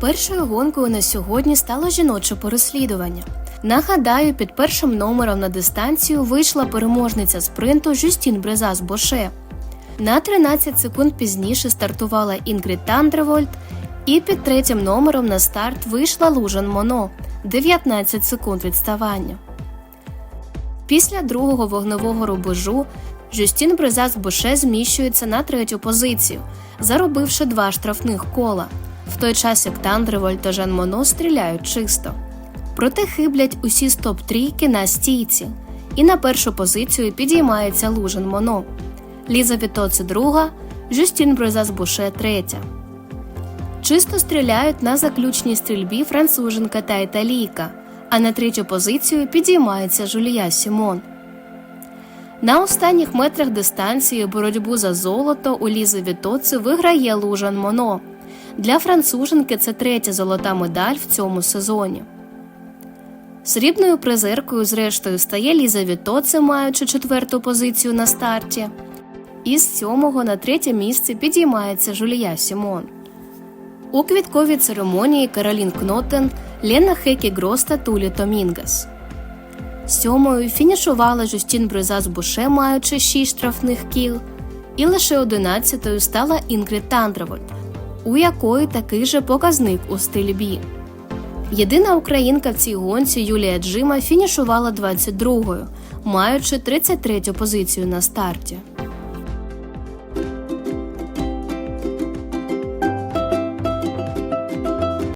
Першою гонкою на сьогодні стало жіноче переслідування. Нагадаю, під першим номером на дистанцію вийшла переможниця спринту Жюстін Брезас Боше. На 13 секунд пізніше стартувала Інгрід Тандревольд, і під третім номером на старт вийшла Лужан Моно 19 секунд відставання. Після другого вогневого рубежу Жюстін Брезас Боше зміщується на третю позицію, заробивши два штрафних кола, в той час як Тандревольд та Жан Моно стріляють чисто. Проте хиблять усі стоп-трійки на стійці, і на першу позицію підіймається Лужин Моно. Ліза Вітоце друга, Жюстін Брезас Буше третя. Чисто стріляють на заключній стрільбі француженка та італійка, а на третю позицію підіймається Жулія Сімон. На останніх метрах дистанції боротьбу за золото у Лізи Вітоци виграє Лужан Моно. Для француженки це третя золота медаль в цьому сезоні. Срібною призеркою, зрештою, стає Ліза Вітоце, маючи четверту позицію на старті. І з сьомого на третє місце підіймається Жулія Сімон. У квітковій церемонії Каролін Кнотен, Лена Хекі Грос Тулі Томінгас. Сьомою фінішувала Жустін Жюстін Бризас Буше, маючи 6 штрафних кіл, і лише одинадцятою стала Інгрід Тандревольд, у якої такий же показник у стрільбі. Єдина українка в цій гонці Юлія Джима фінішувала 22-ю, маючи 33-ю позицію на старті.